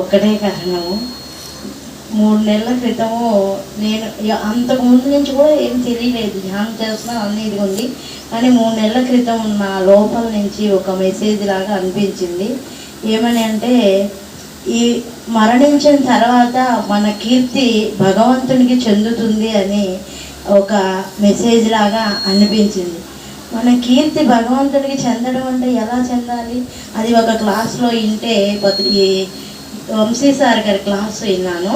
ఒకటే కారణము. మూడు నెలల క్రితము నేను అంతకు ముందు నుంచి కూడా ఏం తెలియలేదు. ధ్యానం చేస్తున్నా అన్ని ఇది ఉంది కానీ మూడు నెలల క్రితం నా లోపల నుంచి ఒక మెసేజ్ లాగా అనిపించింది. ఏమని అంటే ఈ మరణించిన తర్వాత మన కీర్తి భగవంతునికి చెందుతుంది అని ఒక మెసేజ్ లాగా అనిపించింది. మన కీర్తి భగవంతుడికి చెందడం అంటే ఎలా చెందాలి? అది ఒక క్లాస్లో వింటే బతుకు వంశీ సార్ గారి క్లాస్ విన్నాను.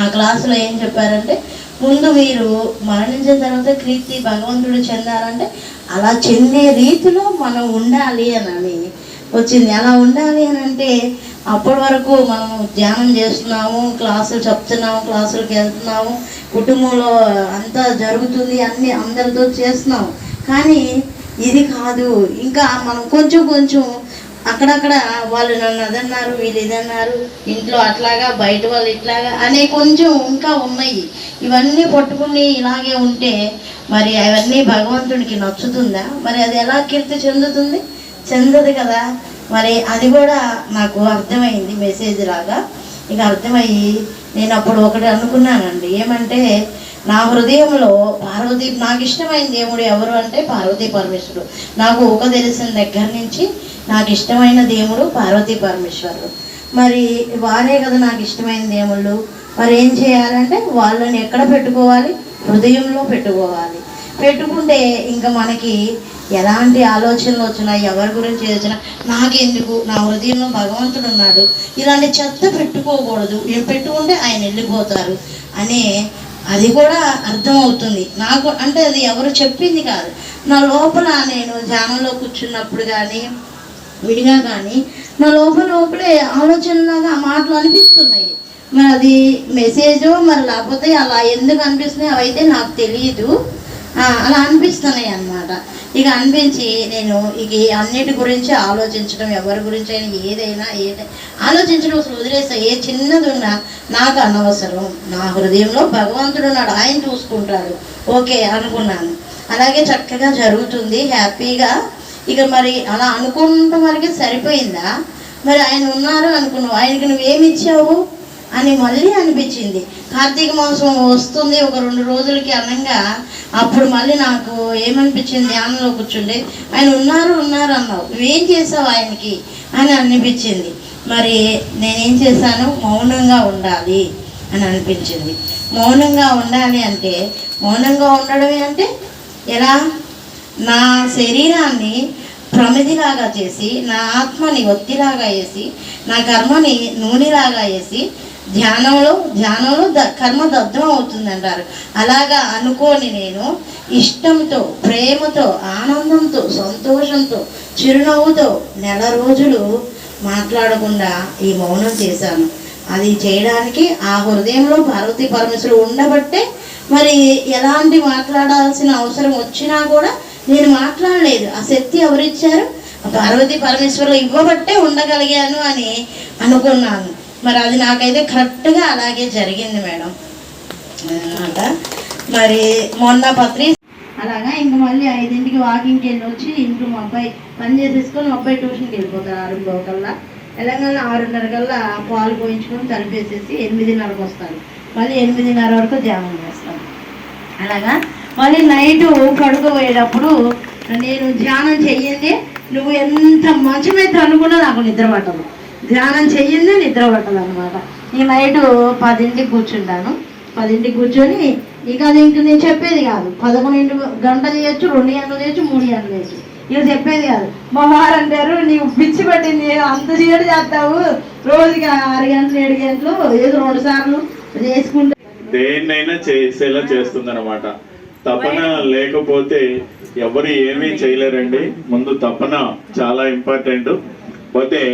ఆ క్లాసులో ఏం చెప్పారంటే ముందు మీరు మరణించిన తర్వాత కీర్తి భగవంతుడు చెందారంటే అలా చెందే రీతిలో మనం ఉండాలి అని అని వచ్చింది. అలా ఉండాలి అని అంటే అప్పటి వరకు మనం ధ్యానం చేస్తున్నాము క్లాసులు చెప్తున్నాము క్లాసులకు వెళ్తున్నాము కుటుంబంలో అంతా జరుగుతుంది అన్ని అందరితో చేస్తున్నాము. కానీ ఇది కాదు. ఇంకా మనం కొంచెం కొంచెం అక్కడక్కడ వాళ్ళు నన్ను అదన్నారు వీళ్ళు ఇదన్నారు ఇంట్లో అట్లాగా బయట వాళ్ళు ఇట్లాగా అనే కొంచెం ఇంకా ఉన్నాయి. ఇవన్నీ పట్టుకుని ఇలాగే ఉంటే మరి అవన్నీ భగవంతుడికి నచ్చుతుందా? మరి అది ఎలా కీర్తి చెందుతుంది? చెందదు కదా. మరి అది కూడా నాకు అర్థమైంది మెసేజ్ లాగా. ఇక అర్థమయ్యి నేను అప్పుడు ఒకటి అనుకున్నానండి. ఏమంటే నా హృదయంలో పార్వతీ నాకు ఇష్టమైన దేవుడు ఎవరు అంటే పార్వతీ పరమేశ్వరుడు. నాకు ఊక తెలిసిన దగ్గర నుంచి నాకు ఇష్టమైన దేవుడు పార్వతీ పరమేశ్వరుడు. మరి వారే కదా నాకు ఇష్టమైన దేవుళ్ళు. మరి ఏం చేయాలంటే వాళ్ళని ఎక్కడ పెట్టుకోవాలి? హృదయంలో పెట్టుకోవాలి. పెట్టుకుంటే ఇంకా మనకి ఎలాంటి ఆలోచనలు వచ్చినా ఎవరి గురించి వచ్చినా నాకెందుకు? నా హృదయంలో భగవంతుడు ఉన్నాడు. ఇలాంటి చెత్త పెట్టుకోకూడదు. పెట్టుకుంటే ఆయన వెళ్ళిపోతారు అనే అది కూడా అర్థమవుతుంది. నాకు అంటే అది ఎవరు చెప్పింది కాదు. నా లోపల నేను ధ్యానంలో కూర్చున్నప్పుడు కానీ విడిగా కానీ నా లోపల లోపలే ఆలోచనలాగా మాటలు అనిపిస్తున్నాయి. మరి అది మెసేజ్ మరి లేకపోతే అలా ఎందుకు అనిపిస్తున్నాయి అవైతే నాకు తెలియదు అలా అనిపిస్తున్నాయి అన్నమాట ఇక అనిపించి నేను ఇక అన్నిటి గురించి ఆలోచించడం ఎవరి గురించి అయినా ఏదైనా ఏదైనా ఆలోచించడం అసలు వదిలేస్తా. ఏ చిన్నది ఉన్నా నాకు అనవసరం. నా హృదయంలో భగవంతుడు ఉన్నాడు. ఆయన చూసుకుంటాడు. ఓకే అనుకున్నాను. అలాగే చక్కగా జరుగుతుంది. హ్యాపీగా. ఇక మరి అలా అనుకుంటాం వరకే సరిపోయిందా? మరి ఆయన ఉన్నారు అనుకున్నావు. ఆయనకి నువ్వేమి ఇచ్చావు? అని మళ్ళీ అనిపించింది. కార్తీక మాసం వస్తుంది ఒక రెండు రోజులకి అనగా అప్పుడు మళ్ళీ నాకు ఏమనిపించింది? ధ్యానంలో కూర్చుండే ఆయన ఉన్నారు ఉన్నారు అన్నావు. నువ్వేం చేసావు ఆయనకి? అని అనిపించింది. మరి నేనేం చేశాను? మౌనంగా ఉండాలి అని అనిపించింది. మౌనంగా ఉండాలి అంటే మౌనంగా ఉండడమే అంటే ఎలా? నా శరీరాన్ని ప్రమిదిలాగా చేసి నా ఆత్మని ఒత్తిలాగా వేసి నా కర్మని నూనెలాగా వేసి ధ్యానంలో ధ్యానంలో ద కర్మ దగ్ధం అవుతుంది అంటారు అలాగా అనుకోని నేను ఇష్టంతో ప్రేమతో ఆనందంతో సంతోషంతో చిరునవ్వుతో నెల రోజులు మాట్లాడకుండా ఈ మౌనం చేశాను. అది చేయడానికి ఆ హృదయంలో పార్వతీ పరమేశ్వరుడు ఉండబట్టే మరి ఎలాంటి మాట్లాడాల్సిన అవసరం వచ్చినా కూడా నేను మాట్లాడలేదు. ఆ శక్తి ఎవరిచ్చారు? పార్వతీ పరమేశ్వరులు ఇవ్వబట్టే ఉండగలిగాను అని అనుకున్నాను. మరి అది నాకైతే కరెక్ట్గా అలాగే జరిగింది మేడం. అనమాట మరి మొన్న పత్రి అలాగా ఇంక మళ్ళీ ఐదింటికి వాకింగ్కి వెళ్ళి వచ్చి ఇంట్లో మా అబ్బాయి పని చేసేసుకొని మా అబ్బాయి ట్యూషన్కి వెళ్ళిపోతారు ఆరున్నర కల్లా. తెలంగాణ ఆరున్నర కల్లా పాలు పోయించుకొని తలిపేసేసి ఎనిమిదిన్నరకు వస్తారు మళ్ళీ ఎనిమిదిన్నర వరకు ధ్యానం చేస్తాను అలాగా మళ్ళీ నైట్ పడుకోబోయేటప్పుడు నేను ధ్యానం చెయ్యండి నువ్వు ఎంత మంచమైతే అనుకున్నా నాకు నిద్ర పట్టదు. ధ్యానం చెయ్యింది నిద్ర పట్టదు అనమాట ఈ నైట్ పదింటికి కూర్చుంటాను. పదింటికి కూర్చొని ఇక అది ఇంక నేను చెప్పేది కాదు. పదకొండు గంటలు చేయొచ్చు రెండు గంటలు చేయొచ్చు మూడు గంటలు చేయొచ్చు. ఇక చెప్పేది కాదు. మా వారు అంటారు నీకు పిచ్చి పట్టింది అంత చీడ చేస్తావు. రోజుకి ఆరు గంటలు ఏడు గంటలు ఏదో రెండు సార్లు చేసుకుంటే దేన్నైనా చేసేలా చేస్తుందన్నమాట. తపన లేకపోతే ఎవరు ఏమీ చేయలేరండి. ముందు తపన చాలా ఇంపార్టెంట్. పోతే